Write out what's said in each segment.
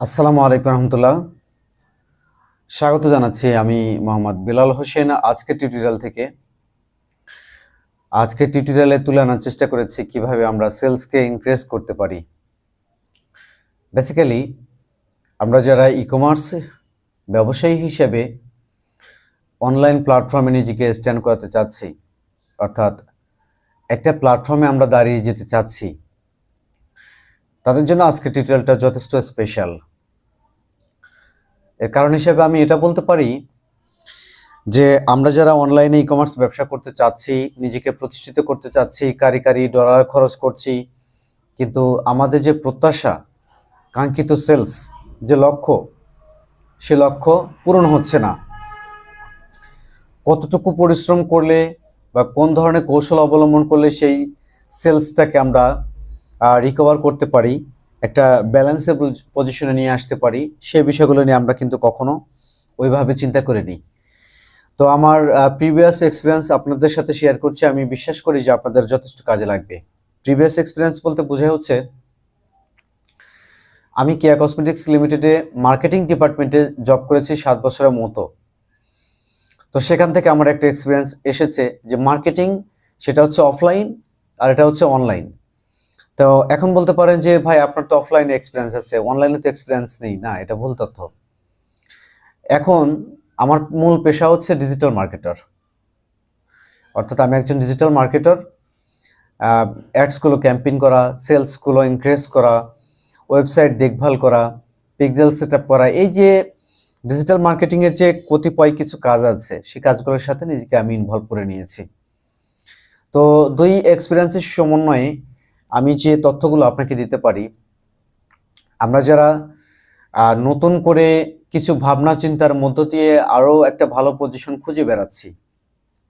আসসালামু আলাইকুম রহমতুল্লাহ। স্বাগত জানাচ্ছি আমি মোহাম্মদ বিলাল হোসেন। আজকে টিউটোরিয়াল থেকে আজকে টিউটোরিয়ালে তুলে আনার চেষ্টা করেছি কীভাবে আমরা সেলসকে ইনক্রিজ করতে পারি। বেসিক্যালি আমরা যারা ই কমার্স ব্যবসায়ী হিসেবে অনলাইন প্ল্যাটফর্মে নিজেকে স্ট্যান্ড করাতে চাচ্ছি, অর্থাৎ একটা প্ল্যাটফর্মে আমরা দাঁড়িয়ে যেতে চাচ্ছি, তাদের জন্য আজকে টিউটোরিয়ালটা যথেষ্ট স্পেশাল এর কারণ হিসেবে আমি এটা বলতে পারি যে আমরা যারা অনলাইনে ই কমার্স ব্যবসা করতে চাচ্ছি, নিজেকে প্রতিষ্ঠিত করতে চাচ্ছি, কারি কারি ডলার খরচ করছি, কিন্তু আমাদের যে প্রত্যাশা, কাঙ্ক্ষিত সেলস যে লক্ষ্য, সে লক্ষ্য পূরণ হচ্ছে না। কতটুকু পরিশ্রম করলে বা কোন ধরনের কৌশল অবলম্বন করলে সেই সেলসটাকে আমরা রিকভার করতে পারি একটা ব্যালেন্সেবল পজিশনে নিয়ে আসতে পারি সেই বিষয়গুলো নিয়ে আমরা কিন্তু কখনো ওইভাবে চিন্তা করিনি। তো আমার প্রিভিয়াস এক্সপিরিয়েন্স আপনাদের সাথে শেয়ার করছি, আমি বিশ্বাস করি যে আপনাদের যথেষ্ট কাজে লাগবে। প্রিভিয়াস এক্সপিরিয়েন্স বলতে বোঝা হচ্ছে, আমি কেয়া কসমেটিক্স লিমিটেডে মার্কেটিং ডিপার্টমেন্টে জব করেছি সাত বছরের মতো। তো সেখান থেকে আমার একটা এক্সপিরিয়েন্স এসেছে যে মার্কেটিং সেটা হচ্ছে অফলাইন আর এটা হচ্ছে অনলাইন তো এখন বলতে পারেন যে, ভাই, আপনার তো অফলাইনে এক্সপিরিয়েন্স আছে অনলাইনে তো এক্সপিরিয়েন্স নেই। না, এটা ভুল তথ্য। এখন আমার মূল পেশা হচ্ছে ডিজিটাল মার্কেটার অর্থাৎ আমি একজন ডিজিটাল মার্কেটার অ্যাডসগুলো ক্যাম্পেইন করা সেলসগুলো ইনক্রিজ করা ওয়েবসাইট দেখভাল করা পিক্সেল সেট করা, এই যে ডিজিটাল মার্কেটিংয়ের যে কতিপয় কিছু কাজ আছে, সেই কাজগুলোর সাথে নিজেকে আমি ইনভলভ করে নিয়েছি। তো দুই এক্সপিরিয়েন্সের সমন্বয়ে আমি যে তথ্যগুলো আপনাকে দিতে পারি, আমরা যারা নতুন করে কিছু ভাবনা চিন্তার মধ্য দিয়ে আরও একটা ভালো পজিশন খুঁজে বেড়াচ্ছি,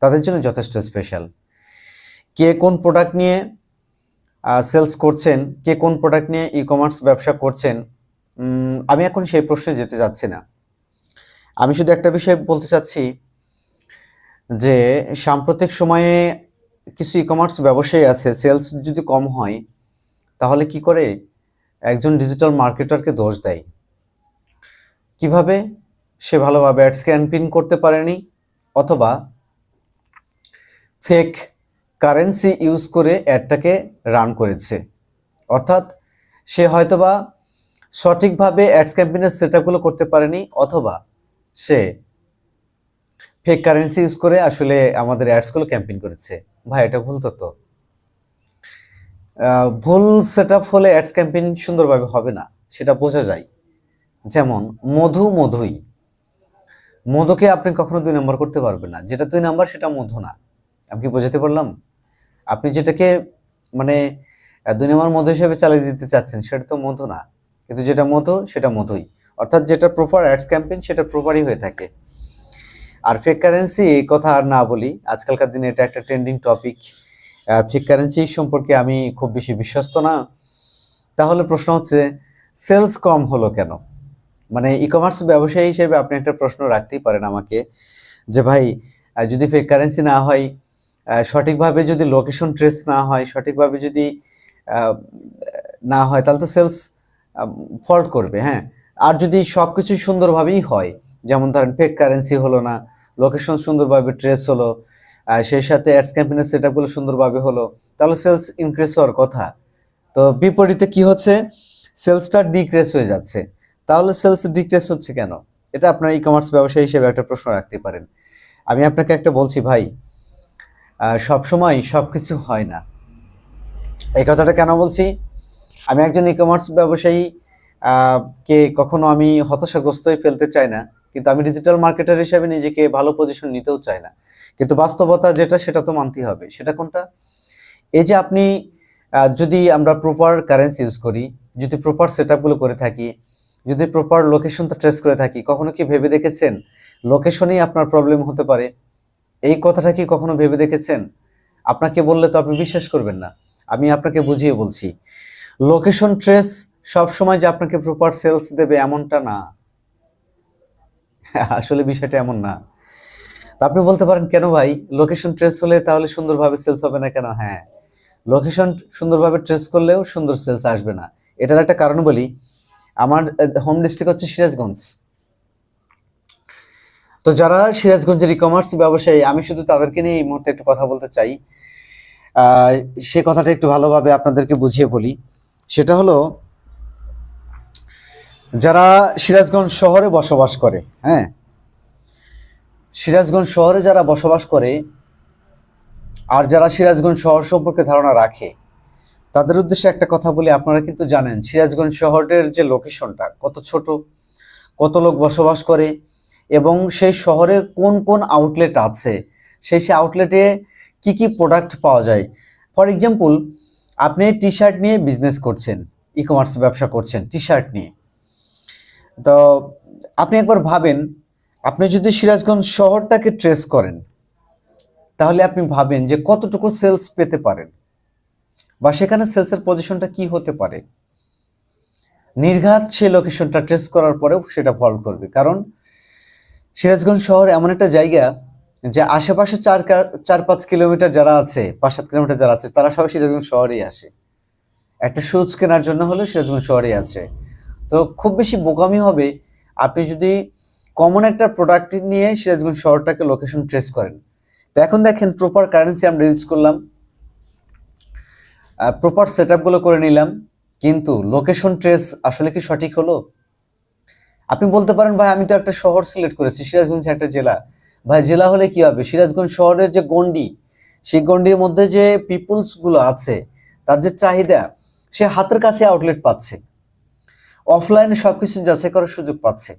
তাদের জন্য যথেষ্ট স্পেশাল কে কোন প্রোডাক্ট নিয়ে সেলস করছেন, কে কোন প্রোডাক্ট নিয়ে ই কমার্স ব্যবসা করছেন আমি এখন সেই প্রশ্নে যেতে যাচ্ছি না। আমি শুধু একটা বিষয় বলতে চাচ্ছি যে সাম্প্রতিক সময়ে কিছু ই কমার্স ব্যবসায়ী আছে সেলস যদি কম হয়, তাহলে কি করে একজন ডিজিটাল মার্কেটারকে দোষ দেয়? কীভাবে সে ভালোভাবে অ্যাডস ক্যাম্পেইন করতে পারেনি? অথবা ফেক কারেন্সি ইউজ করে অ্যাডটাকে রান করেছে। অর্থাৎ সে হয়তোবা সঠিকভাবে অ্যাডস ক্যাম্পেইনের সেট করতে পারেনি, অথবা সে ফেক কারেন্সি ইউজ করে আসলে আমাদের অ্যাডসগুলো ক্যাম্পেইন করেছে। ভাই, এটা ভুল তথ্য। ভুল সেট আপ হলে অ্যাডস ক্যাম্পেইন সুন্দরভাবে হবে না, সেটা বোঝা যায়। যেমন, মধু মধুই। মধুকে আপনি কখনো দুই নম্বর করতে পারবেন না। যেটা দুই নাম্বার সেটা মধু না। আমি কি বোঝাতে পারলাম? আপনি যেটাকে মানে দুই নম্বর মধু হিসেবে চালিয়ে দিতে চাচ্ছেন, সেটা তো মধু না। কিন্তু যেটা মধু, সেটা মধুই। অর্থাৎ যেটা প্রপার অ্যাডস ক্যাম্পেইন সেটা প্রপারই হয়ে থাকে। আর ফেক কারেন্সি এই কথা আর না বলি। আজকালকার দিনে এটা একটা ট্রেন্ডিং টপিক ফেক কারেন্সি সম্পর্কে আমি খুব বেশি বিশ্বস্ত না। তাহলে প্রশ্ন হচ্ছে সেলস কম হলো কেন? মানে ই কমার্স ব্যবসায়ী হিসেবে আপনি একটা প্রশ্ন রাখতেই পারেন আমাকে, যে ভাই যদি ফেক কারেন্সি না হয় সঠিকভাবে যদি লোকেশন ট্রেস না হয়, সঠিকভাবে যদি না হয়, তাহলে তো সেলস ফল্ট করবে হ্যাঁ? আর যদি সব কিছু সুন্দরভাবেই হয়, যেমন ধরেন ফেক কারেন্সি হলো না লোকেশন সুন্দরভাবে ট্রেস হলো, আর সেই সাথে অ্যাডস ক্যাম্পেনের সেট আপগুলো সুন্দরভাবে হলো। তাহলে সেলস ইনক্রিজ হওয়ার কথা। তো বিপরীতে কি হচ্ছে? সেলসটা ডিক্রেস হয়ে যাচ্ছে। তাহলে সেলস ডিক্রেস হচ্ছে কেন? এটা আপনার ই কমার্স ব্যবসায়ী হিসেবে একটা প্রশ্ন রাখতে পারেন। আমি আপনাকে একটা বলছি, ভাই সব সময় সব কিছু হয় না। এই কথাটা কেন বলছি? আমি একজন ই কমার্স ব্যবসায়ী কে কখনো আমি হতাশাগ্রস্ত হয়ে ফেলতে চাই না। কিন্তু আমি ডিজিটাল মার্কেটার হিসেবে নিজেকে ভালো পজিশন নিতেও চাই না। কিন্তু বাস্তবতা যেটা, সেটা তো মানতেই হবে। সেটা কোনটা? এই যে আপনি যদি আমরা প্রপার কারেন্সি ইউজ করি, যদি প্রপার সেট করে থাকি, যদি প্রপার লোকেশনটা ট্রেস করে থাকি, কখনো কি ভেবে দেখেছেন? লোকেশনেই আপনার প্রবলেম হতে পারে। এই কথাটা কি কখনো ভেবে দেখেছেন? আপনাকে বললে তো আপনি বিশ্বাস করবেন না। আমি আপনাকে বুঝিয়ে বলছি লোকেশন ট্রেস সব সময় যে আপনাকে প্রপার সেলস দেবে এমনটা না। আসলে বিষয়টা এমন না। আপনি বলতে পারেন, কেন ভাই? লোকেশন ট্রেস হলে তাহলে সুন্দরভাবে সেলস হবে না কেন? হ্যাঁ লোকেশন সুন্দরভাবে ট্রেস করলেও সুন্দর সেলস আসবে না। এটার একটা কারণ বলি। আমার হোম ডিস্ট্রিক্ট হচ্ছে সিরাজগঞ্জ। তো যারা সিরাজগঞ্জের ই কমার্স ব্যবসায়ী, আমি শুধু তাদেরকে নিয়ে এই মুহূর্তে একটু কথা বলতে চাই। সে কথাটা একটু ভালোভাবে আপনাদেরকে বুঝিয়ে বলি। সেটা হলো যারা সিরাজগঞ্জ শহরে বসবাস করে হ্যাঁ? সিরাজগঞ্জ শহরে যারা বসবাস করে আর যারা সিরাজগঞ্জ শহর সম্পর্কে ধারণা রাখে, তাদের উদ্দেশ্যে একটা কথা বলি, আপনারা কিন্তু জানেন, সিরাজগঞ্জ শহরের যে লোকেশনটা কত ছোট, কত লোক বসবাস করে এবং সেই শহরে কোন কোন আউটলেট আছে, সেই সেই আউটলেটে কি কি প্রোডাক্ট পাওয়া যায়। ফর এক্সাম্পল আপনি টি শার্ট নিয়ে বিজনেস করছেন ই কমার্স ব্যবসা করছেন টি শার্ট নিয়ে। তো আপনি একবার ভাবেন, আপনি যদি সিরাজগঞ্জ শহরটাকে ট্রেস করেন, তাহলে আপনি ভাবেন যে কতটুকু সেলস পেতে পারেন বা সেখানে সেলসের পজিশনটা কি হতে পারে। নির্ঘাত সেই লোকেশনটা ট্রেস করার পরেও সেটা ফল করবে। কারণ সিরাজগঞ্জ শহর এমন একটা জায়গা যে আশেপাশে চার চার পাঁচ কিলোমিটার যারা আছে, পাঁচ সাত কিলোমিটার যারা আছে, তারা সবাই সিরাজগঞ্জ শহরেই আসে। একটা সুচ কেনার জন্য হলেও সিরাজগঞ্জ শহরেই আছে তো খুব বেশি বোকামি হবে। আপনি যদি কমন একটা প্রোডাক্ট নিয়ে সিরাজগঞ্জ শহরটাকে লোকেশন ট্রেস করেন। তো এখন দেখেন প্রপার কারেন্সি আমরা ইউজ করলাম। প্রপার সেট আপগুলো করে নিলাম। কিন্তু লোকেশন ট্রেস আসলে কি সঠিক হলো? আপনি বলতে পারেন, ভাই, আমি তো একটা শহর সিলেক্ট করেছি, সিরাজগঞ্জ একটা জেলা। ভাই, জেলা হলে কি হবে? সিরাজগঞ্জ শহরের যে গন্ডি সেই গন্ডির মধ্যে যে পিপুলসগুলো আছে, তার যে চাহিদা, সে হাতের কাছে আউটলেট পাচ্ছে। অফলাইনে সব কিছু যাচাই করার সুযোগ পাচ্ছে।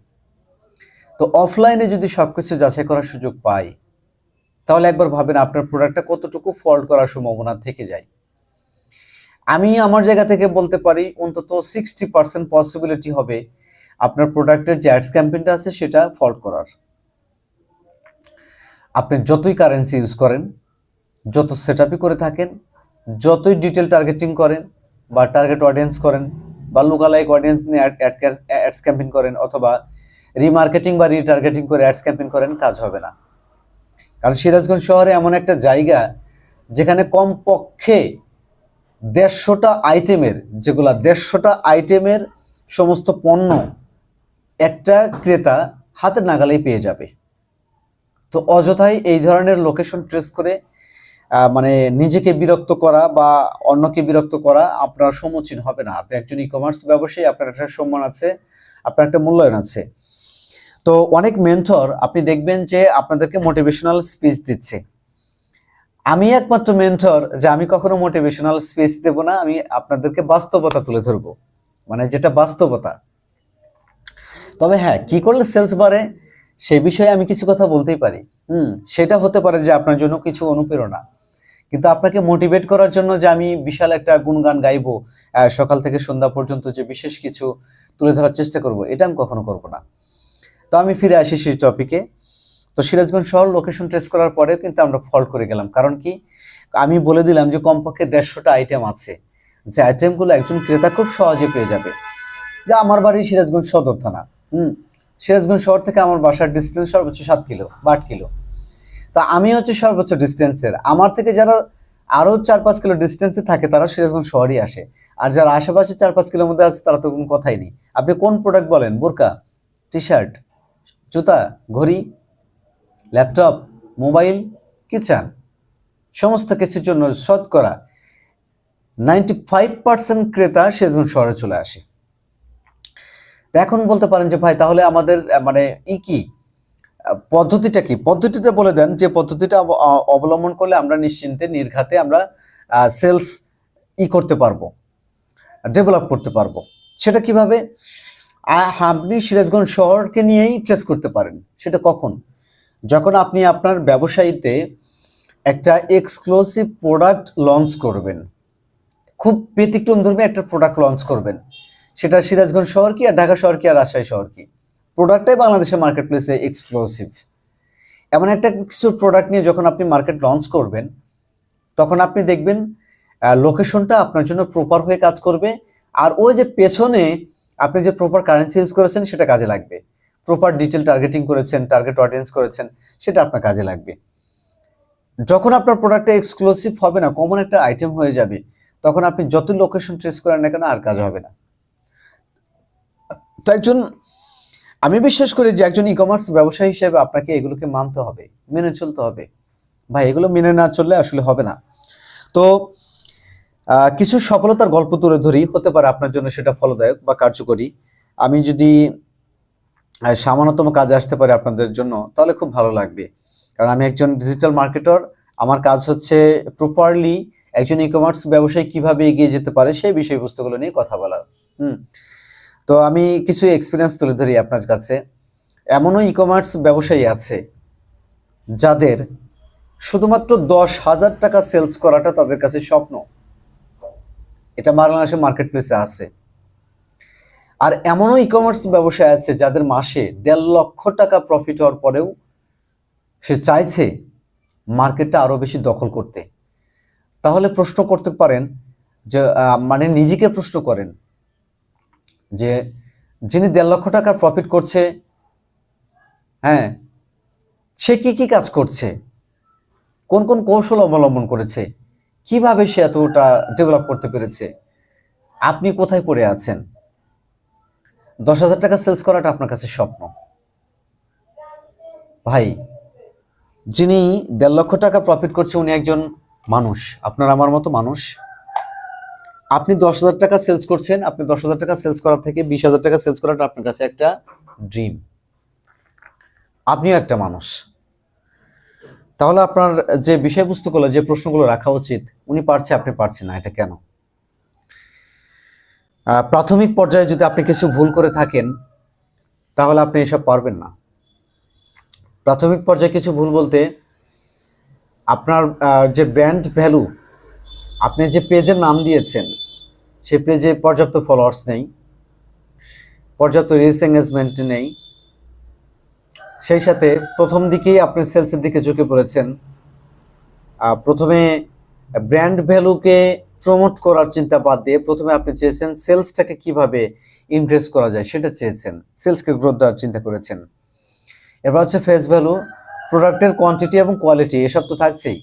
তো অফলাইনে যদি সব কিছু যাচাই করার সুযোগ পাই, তাহলে একবার ভাবেন আপনার প্রোডাক্টটা কতটুকু ফল্ট করার সম্ভাবনা থেকে যায়। আমি আমার জায়গা থেকে বলতে পারি, অন্তত সিক্সটি পার্সেন্ট পসিবিলিটি হবে আপনার প্রোডাক্টের যে অ্যাডস ক্যাম্পেইনটা আছে সেটা ফল্ট করার। আপনি যতই কারেন্সি ইউজ করেন, যত সেট করে থাকেন, যতই ডিটেল টার্গেটিং করেন বা টার্গেট অডিয়েন্স করেন বা লোকালাইক অডিয়েন্স নিয়ে অ্যাডস ক্যাম্পেইন করেন অথবা রিমার্কেটিং বা রিটার্গেটিং করে অ্যাডস ক্যাম্পেইন করেন, কাজ হবে না। কারণ সিরাজগঞ্জ শহরে এমন একটা জায়গা যেখানে কমপক্ষে দেড়শোটা আইটেমের, যেগুলা দেড়শোটা আইটেমের সমস্ত পণ্য একটা ক্রেতা হাতের নাগালেই পেয়ে যাবে। তো অযথাই এই ধরনের লোকেশন ট্রেস করে মানে নিজেকে বিরক্ত করা বা অন্যকে বিরক্ত করা আপনার সম্মুখীন হবে না। আপনি একজন ই কমার্স ব্যবসায়ী, আপনার একটা সম্মান আছে, আপনার একটা মূল্যায়ন আছে। তো অনেক মেন্টর আপনি দেখবেন যে আপনাদেরকে মোটিভেশনাল স্পিচ দিচ্ছে। আমি একমাত্র মেন্টর যে আমি কখনো মোটিভেশনাল স্পিচ দেব না, আমি আপনাদেরকে বাস্তবতা তুলে ধরবো। মানে যেটা বাস্তবতা। তবে হ্যাঁ কি করলে সেলস বাড়ে, সে বিষয়ে আমি কিছু কথা বলতেই পারি। হুম, সেটা হতে পারে যে আপনার জন্য কিছু অনুপ্রেরণা। কিন্তু আপনাকে মোটিভেট করার জন্য যে আমি বিশাল একটা গুণগান গাইবো সকাল থেকে সন্ধ্যা পর্যন্ত যে বিশেষ কিছু তুলে ধরার চেষ্টা করব, এটা আমি কখনো করব না। তো আমি ফিরে আসি সেই টপিকে তো সিরাজগঞ্জ শহর লোকেশন ট্রেস করার পরেও কিন্তু আমরা ফল্ট করে গেলাম। কারণ কি? আমি বলে দিলাম যে কমপক্ষে দেড়শোটা আইটেম আছে। যে আইটেমগুলো একজন ক্রেতা খুব সহজে পেয়ে যাবে। যে আমার বাড়ি সিরাজগঞ্জ সদর থানা হুম? সিরাজগঞ্জ শহর থেকে আমার বাসার ডিস্টেন্স সর্বোচ্চ সাত কিলো বা আট কিলো। তা আমি হচ্ছে সর্বোচ্চ ডিস্টেন্সের আমার থেকে যারা আরও চার পাঁচ কিলো ডিস্টেন্সে থাকে, তারা সিরাজগঞ্জ শহরই আসে। আর যারা আশেপাশে চার পাঁচ কিলোর মধ্যে আছে, তারা তো কোনো কথাই নেই। আপনি কোন প্রোডাক্ট বলেন? বোরকা টি শার্ট জুতা, ঘড়ি ল্যাপটপ মোবাইল কি চান সমস্ত কিছুর জন্য শতকরা নাইনটি ফাইভ পার্সেন্ট ক্রেতা সিরাজগঞ্জ শহরে চলে আসে। এখন বলতে পারেন যে, ভাই, তাহলে আমাদের মানে ই কি? পদ্ধতিটা কি? পদ্ধতিটা বলে দেন যে পদ্ধতিটা অবলম্বন করলে আমরা নিশ্চিন্তে, নির্ঘাতে আমরা সেলস ই করতে পারব, ডেভেলপ করতে পারব। সেটা কীভাবে? আপনি সিরাজগঞ্জ শহরকে নিয়েই ট্রেস করতে পারেন। সেটা কখন? যখন আপনি আপনার ব্যবসায়ীতে একটা এক্সক্লুসিভ প্রোডাক্ট লঞ্চ করবেন। খুব ব্যতিক্রম ধর্মী একটা প্রোডাক্ট লঞ্চ করবেন। সেটা সিরাজগঞ্জ শহর কি আর ঢাকা শহর কি আর রাজশাহী শহর কি? প্রোডাক্টটাই বাংলাদেশের মার্কেট প্লেসে এক্সক্লুসিভ এমন একটা কিছু প্রোডাক্ট নিয়ে যখন আপনি মার্কেট লঞ্চ করবেন, তখন আপনি দেখবেন লোকেশনটা আপনার জন্য প্রপার হয়ে কাজ করবে। আর ওই যে পেছনে আপনি যে প্রপার কারেন্সি ইউজ করেছেন, সেটা কাজে লাগবে। প্রপার ডিটেল টার্গেটিং করেছেন টার্গেট অডিয়েন্স করেছেন, সেটা আপনার কাজে লাগবে। যখন আপনার প্রোডাক্টটা এক্সক্লুসিভ হবে না কমন একটা আইটেম হয়ে যাবে, তখন আপনি যত লোকেশন ট্রেস করেন না কেন, আর কাজ হবে না। তো একজন আমি বিশ্বাস করি যে একজন ই কমার্স ব্যবসায়ী হিসেবে আপনাকে এগুলোকে মানতে হবে, মেনে চলতে হবে। ভাই, এগুলো মেনে না চললে আসলে হবে না। তো কিছু সফলতার গল্প তুলে ধরি, হতে পারে আপনার জন্য সেটা ফলদায়ক বা কার্যকরী। আমি যদি সামান্যতম কাজে আসতে পারি আপনাদের জন্য, তাহলে খুব ভালো লাগবে। কারণ আমি একজন ডিজিটাল মার্কেটর আমার কাজ হচ্ছে প্রপারলি একজন ই কমার্স ব্যবসায়ী কীভাবে এগিয়ে যেতে পারে সেই বিষয়বস্তুগুলো নিয়ে কথা বলার। হুম। তো আমি কিছু এক্সপিরিয়েন্স তুলে ধরি আপনার কাছে। এমনও ই কমার্স ব্যবসায়ী আছে যাদের শুধুমাত্র দশ হাজার টাকা সেলস করাটা তাদের কাছে স্বপ্ন। এটা বাংলাদেশের মার্কেট প্লেসে আছে। আর এমনও ই কমার্স ব্যবসায় আছে যাদের মাসে দেড় লক্ষ টাকা প্রফিট হওয়ার পরেও সে চাইছে মার্কেটটা আরও বেশি দখল করতে। তাহলে প্রশ্ন করতে পারেন যে মানে নিজেকে প্রশ্ন করেন যে যিনি দেড় লক্ষ টাকা প্রফিট করছে হ্যাঁ সে কি কি কাজ করছে? কোন কোন কৌশল অবলম্বন করেছে? কীভাবে সে এতটা ডেভেলপ করতে পেরেছে? আপনি কোথায় পড়ে আছেন? দশ হাজার টাকা সেলস করাটা আপনার কাছে স্বপ্ন। ভাই, যিনি দেড় লক্ষ টাকা প্রফিট করছে, উনি একজন মানুষ। আপনার আমার মতো মানুষ? আপনি দশ হাজার টাকা সেলস করছেন, আপনি দশ হাজার টাকা সেলস করার থেকে বিশ হাজার টাকা সেলস করাটা আপনার কাছে একটা ড্রিম আপনিও একটা মানুষ। তাহলে আপনার যে বিষয়বস্তুগুলো, যে প্রশ্নগুলো রাখা উচিত, উনি পারছে, আপনি পারছেন না, এটা কেন? প্রাথমিক পর্যায়ে যদি আপনি কিছু ভুল করে থাকেন, তাহলে আপনি এসব পারবেন না। প্রাথমিক পর্যায়ে কিছু ভুল বলতে, আপনার যে ব্র্যান্ড ভ্যালু আপনি যে পেজের নাম দিয়েছেন সে পেজে পর্যাপ্ত ফলোয়ার্স নেই, পর্যাপ্ত রিলস এঙ্গেজমেন্ট নেই, সেই সাথে প্রথম দিকেই আপনি সেলসের দিকে ঝুঁকে পড়েছেন। প্রথমে ব্র্যান্ড ভ্যালুকে প্রমোট করার চিন্তা বাদ দিয়ে প্রথমে আপনি চেয়েছেন সেলসটাকে কীভাবে ইমপ্রেস করা যায়, সেটা চেয়েছেন সেলসকে গ্রোথ দেওয়ার চিন্তা করেছেন। এবার হচ্ছে ফেস ভ্যালু প্রোডাক্টের কোয়ান্টিটি এবং কোয়ালিটি এসব তো থাকছেই।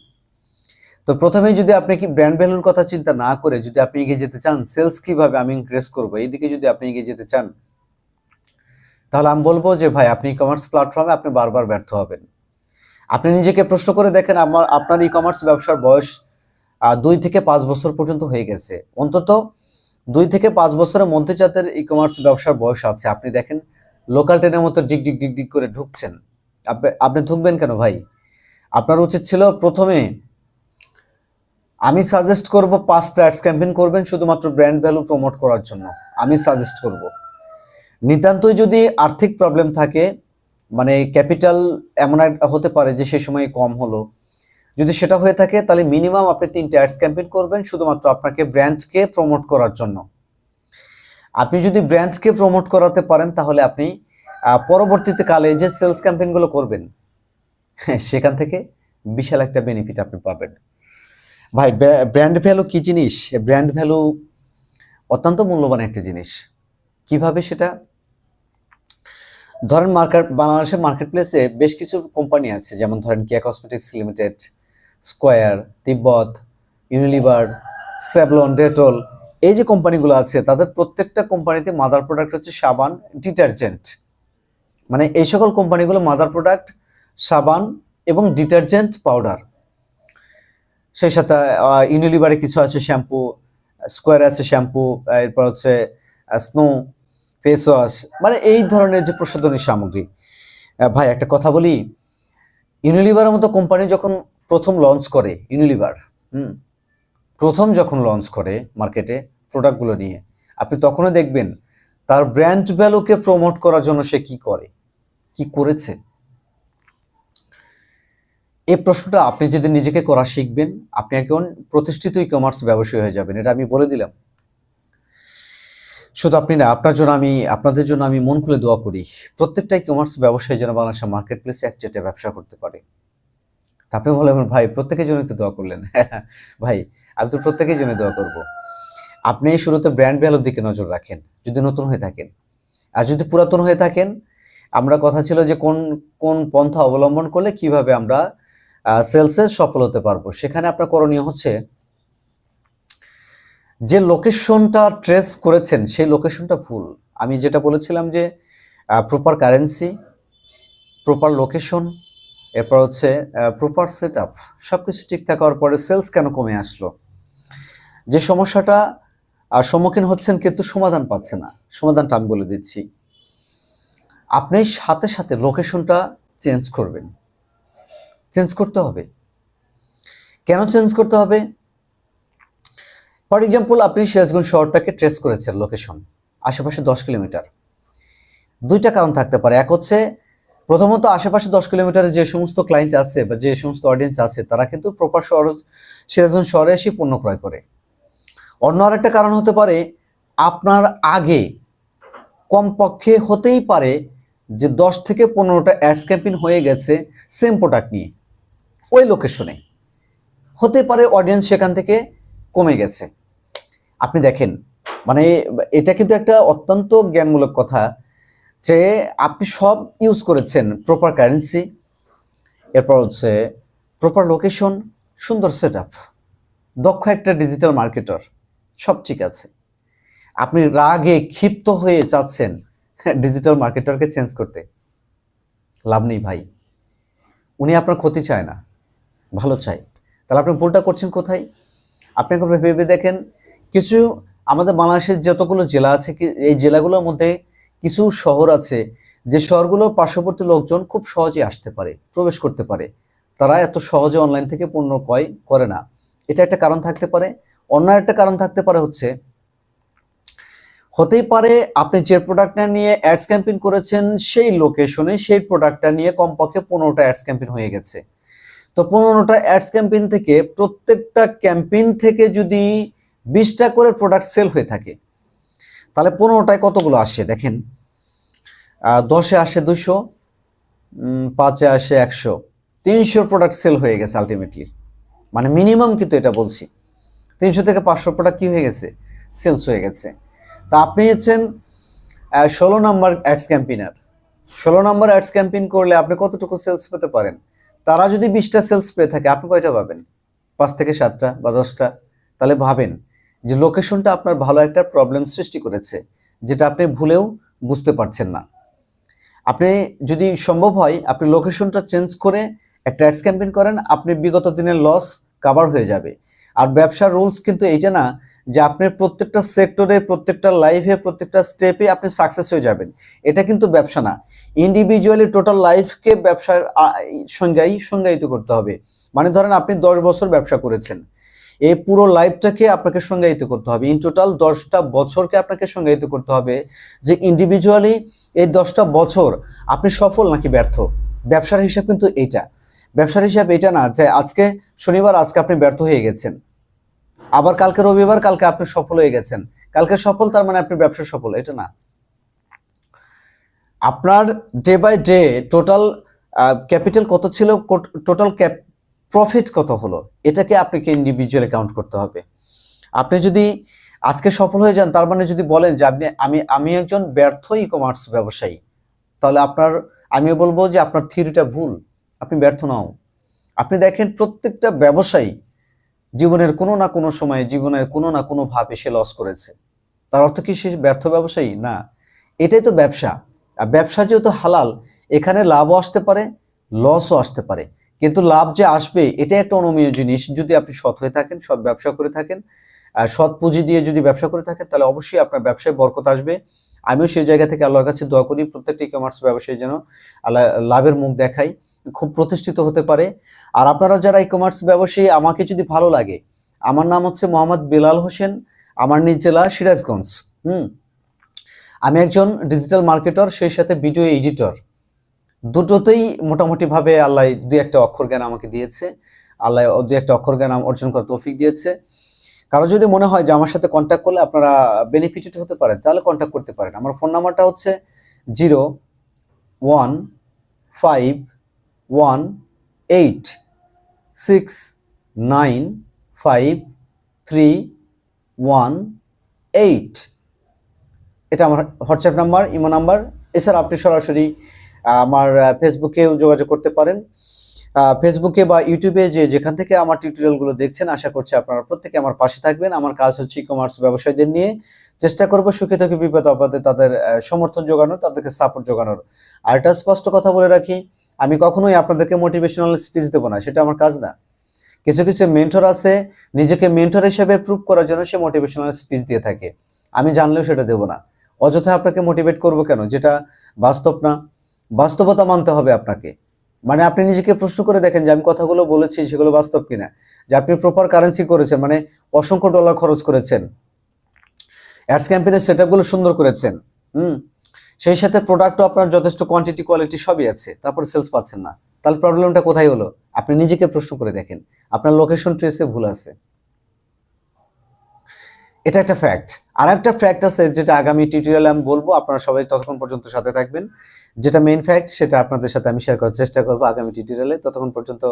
তো প্রথমেই যদি আপনি কি ব্র্যান্ড ভ্যালুর কথা চিন্তা না করে যদি আপনি এগিয়ে যেতে চান সেলস কীভাবে আমি ইনক্রিজ করব? এইদিকে যদি আপনি এগিয়ে যেতে চান, তাহলে আমি বলব যে ভাই, আপনি ই কমার্স প্ল্যাটফর্মে আপনি বারবার ব্যর্থ হবেন। আপনি নিজেকে প্রশ্ন করে দেখেন, আমার, আপনার ই কমার্স ব্যবসার বয়স দুই থেকে পাঁচ বছর পর্যন্ত হয়ে গেছে। অন্তত দুই থেকে পাঁচ বছরের মধ্যে যাদের ই কমার্স ব্যবসার বয়স আছে, আপনি দেখেন লোকাল ট্রেনের মতো ডিগ ডিগ ডিগ ডিগ করে ঢুকছেন। আপনি ঢুকবেন কেন ভাই? আপনার উচিত ছিল প্রথমে আমি সাজেস্ট করব পাঁচটা অ্যাডস ক্যাম্পেইন করবেন শুধুমাত্র ব্র্যান্ড ভ্যালু প্রমোট করার জন্য। আমি সাজেস্ট করব। নিতান্তই যদি আর্থিক প্রবলেম থাকে মানে ক্যাপিটাল এমন হতে পারে যে সে সময় কম হলো যদি সেটা হয়ে থাকে তাহলে মিনিমাম আপনি তিনটে অ্যাডস ক্যাম্পেইন করবেন শুধুমাত্র আপনাকে ব্র্যান্ডকে প্রমোট করার জন্য। আপনি যদি ব্র্যান্ডকে প্রমোট করাতে পারেন তাহলে আপনি পরবর্তীতে কালে যে সেলস ক্যাম্পেইনগুলো করবেন হ্যাঁ, সেখান থেকে বিশাল একটা বেনিফিট আপনি পাবেন। ভাই ব্র্যান্ড ভ্যালু কি জিনিস? ব্র্যান্ড ভ্যালু অত্যন্ত মূল্যবান একটা জিনিস। কীভাবে সেটা? ধরেন মার্কেট বাংলাদেশের মার্কেট প্লেসে বেশ কিছু কোম্পানি আছে, যেমন ধরেন Keya cosmetics limited Square Tibbet Unilever Savlon Dettol এই যে কোম্পানিগুলো আছে, তাদের প্রত্যেকটা কোম্পানিতে মাদার প্রোডাক্ট হচ্ছে সাবান ডিটারজেন্ট মানে এই সকল কোম্পানিগুলো মাদার প্রোডাক্ট সাবান এবং ডিটারজেন্ট পাউডার সেই সাথে ইউনিলিভারে কিছু আছে শ্যাম্পু স্কোয়ার আছে শ্যাম্পু এরপর হচ্ছে স্নো ফেস ওয়াশ মানে এই ধরনের যে প্রসাধনী সামগ্রী। ভাই, একটা কথা বলি ইউনিলিভারের মতো কোম্পানি যখন প্রথম লঞ্চ করে ইউনিলিভার হুম, প্রথম যখন লঞ্চ করে মার্কেটে প্রোডাক্টগুলো নিয়ে, আপনি তখনও দেখবেন, তার ব্র্যান্ড ভ্যালুকে প্রমোট করার জন্য সে কি করে, কি করেছে। এই প্রশ্নটা আপনি যদি নিজেকে করা শিখবেন, আপনি একজন প্রতিষ্ঠিত ই কমার্স ব্যবসায়ী হয়ে যাবেন, এটা আমি বলে দিলাম। শুধু আপনি না, আপনার জন্য আমি, আপনাদের জন্য আমি মন খুলে দোয়া করি, প্রত্যেকটা কমার্স ব্যবসায়ী যেন বাংলাদেশের মার্কেট প্লেসে এক চেটে ব্যবসা করতে পারে। আপনি বললেন, ভাই, প্রত্যেকের জন্য তো দোয়া করলেন। ভাই, আমি তো প্রত্যেকের জন্য দোয়া করব। আপনি শুরুতে ব্র্যান্ড ভ্যালুর দিকে নজর রাখেন, যদি নতুন হয়ে থাকেন। আর যদি পুরাতন হয়ে থাকেন, আমরা কথা ছিল যে কোন কোন পন্থা অবলম্বন করলে কীভাবে আমরা সেলসে সফল হতে পারব। সেখানে আপনার করণীয় হচ্ছে যে লোকেশনটা ট্রেস করেছেন, সেই লোকেশনটা ভুল। আমি যেটা বলেছিলাম যে প্রপার কারেন্সি প্রপার লোকেশন এরপর হচ্ছে প্রপার সেট আপ সব কিছু ঠিক থাকার পরে সেলস কেন কমে আসলো? যে সমস্যাটা সম্মুখীন হচ্ছেন কিন্তু সমাধান পাচ্ছে না। সমাধানটা আমি বলে দিচ্ছি। আপনি সাথে সাথে লোকেশনটা চেঞ্জ করবেন। চেঞ্জ করতে হবে। কেন চেঞ্জ করতে হবে? ফর এক্সাম্পল, আপনি সিরাজগঞ্জ শহরটাকে ট্রেস করেছেন লোকেশন আশেপাশে দশ কিলোমিটার। দুইটা কারণ থাকতে পারে। এক হচ্ছে, প্রথমত আশেপাশে দশ কিলোমিটারে যে সমস্ত ক্লায়েন্ট আছে বা যে সমস্ত অডিয়েন্স আছে, তারা কিন্তু প্রপার শহর সিরাজগঞ্জ শহরে এসে পণ্য ক্রয় করে। অন্য আরেকটা কারণ হতে পারে, আপনার আগে কমপক্ষে হতেই পারে যে দশ থেকে পনেরোটা অ্যাডস ক্যাম্পেইন হয়ে গেছে সেম প্রোডাক্ট নিয়ে। ওই লোকেশনে হতে পারে অডিয়েন্স সেখান থেকে কমে গেছে। আপনি দেখেন মানে এটা কিন্তু একটা অত্যন্ত জ্ঞানমূলক কথা যে আপনি সব ইউজ করেছেন প্রপার কারেন্সি এরপর হচ্ছে প্রপার লোকেশন সুন্দর সেট দক্ষ একটা ডিজিটাল মার্কেটার সব ঠিক আছে। আপনি রাগে ক্ষিপ্ত হয়ে চাচ্ছেন ডিজিটাল মার্কেটারকে চেঞ্জ করতে। লাভ নেই ভাই। উনি আপনার ক্ষতি চায় না। ভালো চাই। তাহলে আপনি ভুলটা করছেন কোথায়? আপনি একবার ভেবে দেখেন, কিছু আমাদের বাংলাদেশের যতগুলো জেলা আছে এই জেলাগুলোর মধ্যে কিছু শহর আছে, যে শহরগুলোর পার্শ্ববর্তী লোকজন খুব সহজে আসতে পারে, প্রবেশ করতে পারে। তারা এত সহজে অনলাইন থেকে পণ্য ক্রয় করে না। এটা একটা কারণ থাকতে পারে। অন্য একটা কারণ থাকতে পারে হচ্ছে, হতেই পারে আপনি যে প্রোডাক্টটা নিয়ে অ্যাডস ক্যাম্পেইন করেছেন, সেই লোকেশনে সেই প্রোডাক্টটা নিয়ে কমপক্ষে পনেরোটা অ্যাডস ক্যাম্পেইন হয়ে গেছে। তো পনেরোটা অ্যাডস ক্যাম্পেইন থেকে প্রত্যেকটা ক্যাম্পেইন থেকে যদি বিশটা করে প্রোডাক্ট সেল হয়ে থাকে, তাহলে পনেরোটায় কতগুলো আসে দেখেন? দশে আসে দুশো পাঁচে আসে একশো। তিনশো প্রোডাক্ট সেল হয়ে গেছে আলটিমেটলি মানে মিনিমাম কিন্তু এটা বলছি। তিনশো থেকে পাঁচশো প্রোডাক্ট কি হয়ে গেছে? সেলস হয়ে গেছে। তা আপনি হচ্ছেন ষোলো নম্বর অ্যাডস ক্যাম্পেইনার ষোলো নম্বর অ্যাডস ক্যাম্পেইন করলে আপনি কতটুকু সেলস পেতে পারেন? তারা যদি বিশটা সেলস পেয়ে থাকে, আপনি কয়টা পাবেন? পাঁচ থেকে সাতটা বা দশটা? তাহলে ভাবেন যে লোকেশনটা আপনার ভালো একটা প্রবলেম সৃষ্টি করেছে, যেটা আপনি ভুলেও বুঝতে পারছেন না। আপনি যদি সম্ভব হয়, আপনি লোকেশনটা চেঞ্জ করে একটা অ্যাডস ক্যাম্পেইন করেন, আপনি বিগত দিনের লস কাভার হয়ে যাবে। আর ব্যবসার রুলস কিন্তু এইটা না যে আপনি প্রত্যেকটা সেক্টরে প্রত্যেকটা লাইফে প্রত্যেকটা স্টেপে আপনি সাকসেস হয়ে যাবেন। এটা কিন্তু ব্যবসা না। ইন্ডিভিজুয়ালি টোটাল লাইফকে ব্যবসার আহ, সংজ্ঞাই সংজ্ঞায়িত করতে হবে। মানে ধরেন আপনি দশ বছর ব্যবসা করেছেন। এই পুরো লাইফটাকে আপনাকে সংজ্ঞায়িত করতে হবে। ইন টোটাল দশটা বছরকে আপনাকে সংজ্ঞায়িত করতে হবে যে ইন্ডিভিজুয়ালি এই দশটা বছর আপনি সফল নাকি ব্যর্থ? ব্যবসার হিসাব কিন্তু এইটা। ব্যবসার হিসাব এটা না যে আজকে শনিবার আজকে আপনি ব্যর্থ হয়ে গেছেন। আবার কালকে রবিবার, কালকে আপনি সফল হয়ে গেছেন। কালকে সফল, তার মানে আপনি ব্যবসা সফল, এটা না। আপনার day by day total capital কত ছিল টোটাল প্রফিট কত হলো, এটাকে আপনাকে ইন্ডিভিজুয়ালি কাউন্ট করতে হবে। আপনি যদি আজকে সফল হয়ে যান, তার মানে যদি বলেন যে আপনি, আমি আমি একজন ব্যর্থ ই কমার্স ব্যবসায়ী, তাহলে আপনার আমি বলব যে আপনার থিওরিটা ভুল, আপনি ব্যর্থ নও। আপনি দেখেন প্রত্যেকটা ব্যবসায়ী জীবনের কোনো না কোনো সময়ে জীবনের কোনো না কোনো ভাবে সে লস করেছে। তার অর্থ কি সে ব্যর্থ ব্যবসায়ী? না। এটাই তো ব্যবসা। আর ব্যবসা যেহেতু হালাল, এখানে লাভও আসতে পারে লসও আসতে পারে। কিন্তু লাভ যে আসবে এটা একটা অনমীয় জিনিস। যদি আপনি সৎ হয়ে থাকেন, সৎ ব্যবসা করে থাকেন, আর সৎ পুঁজি দিয়ে যদি ব্যবসা করে থাকেন, তাহলে অবশ্যই আপনার ব্যবসায় বরকত আসবে। আমিও সেই জায়গা থেকে আল্লাহর কাছে দোয়া করি, প্রত্যেকটি কমার্স ব্যবসায়ী যেন আল্লাহ লাভের মুখ দেখাই খুব প্রতিষ্ঠিত হতে পারে। আর আপনারা যারা ই কমার্স ব্যবসায়ী, আমাকে যদি ভালো লাগে, আমার নাম হচ্ছে মোহাম্মদ বেলাল হোসেন, আমার নিজ জেলা সিরাজগঞ্জ, হুম? আমি একজন ডিজিটাল মার্কেটর সেই সাথে ভিডিও এডিটর দুটোতেই মোটামুটিভাবে আল্লাহ দুই একটা অক্ষর জ্ঞান আমাকে দিয়েছে। আল্লাহ দুই একটা অক্ষর জ্ঞান অর্জন করার তৌফিক দিয়েছে। কারও যদি মনে হয় যে আমার সাথে কন্ট্যাক্ট করলে আপনারা বেনিফিটেড হতে পারেন, তাহলে কন্ট্যাক্ট করতে পারেন। আমার ফোন নাম্বারটা হচ্ছে zero one five one, eight, six, nine, five, three, one, eight. এটা আমার হোয়াটসঅ্যাপ নাম্বার, ইমো নাম্বার। এছাড়া আপনি সরাসরি আমার ফেসবুকেও যোগাযোগ করতে পারেন। ফেসবুকে বা ইউটিউবে যে, যেখান থেকে আমার টিউটোরিয়ালগুলো দেখছেন, আশা করছি আপনারা প্রত্যেকে আমার পাশে থাকবেন। আমার কাজ হচ্ছে ই কমার্স ব্যবসায়ীদের নিয়ে। চেষ্টা করব সুখে থেকে, বিপদ আপদে তাদের সমর্থন যোগানোর, তাদেরকে সাপোর্ট যোগানোর। আর একটা স্পষ্ট কথা বলে রাখি আমি কখনোই আপনাদেরকে মোটিভেশনাল স্পিচ দেবো না, সেটা আমার কাজ না। কিছু কিছু মেন্টর আছে, নিজেকে মেন্টর হিসেবে প্রুভ করার জন্য সে মোটিভেশনাল স্পিচ দিয়ে থাকে। আমি জানলেও সেটা দেবো না। অযথা আপনাকে মোটিভেট করব কেন? যেটা বাস্তব না। বাস্তবতা মানতে হবে আপনাকে। মানে আপনি নিজেকে প্রশ্ন করে দেখেন যে আমি কথাগুলো বলেছি, সেগুলো বাস্তব কিনা। যে আপনি প্রপার কারেন্সি করেছেন মানে অসংখ্য ডলার খরচ করেছেন। অ্যাডস ক্যাম্পেইনের সেটআপগুলো সুন্দর করেছেন। হুম। সেই সাথে প্রোডাক্টও আপনার যথেষ্ট কোয়ান্টিটি কোয়ালিটি সবই আছে, তারপর সেলস পাচ্ছেন না। তাহলে প্রবলেমটা কোথায় হলো? আপনি নিজেকে প্রশ্ন করে দেখেন। আপনার লোকেশন ট্রেসে ভুল আছে। এটা একটা ফ্যাক্ট আর একটা ফ্যাক্ট আছে যেটা আগামী টিউটোরিয়ালে আমি বলব, আপনারা সবাই ততক্ষণ পর্যন্ত সাথে থাকবেন। যেটা মেইন ফ্যাক্ট সেটা আপনাদের সাথে আমি শেয়ার করার চেষ্টা করব আগামী টিউটোরিয়ালে ততক্ষণ পর্যন্ত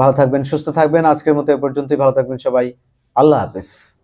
ভালো থাকবেন, সুস্থ থাকবেন। আজকের মতো এ পর্যন্তই। ভালো থাকবেন সবাই। আল্লাহ হাফেজ।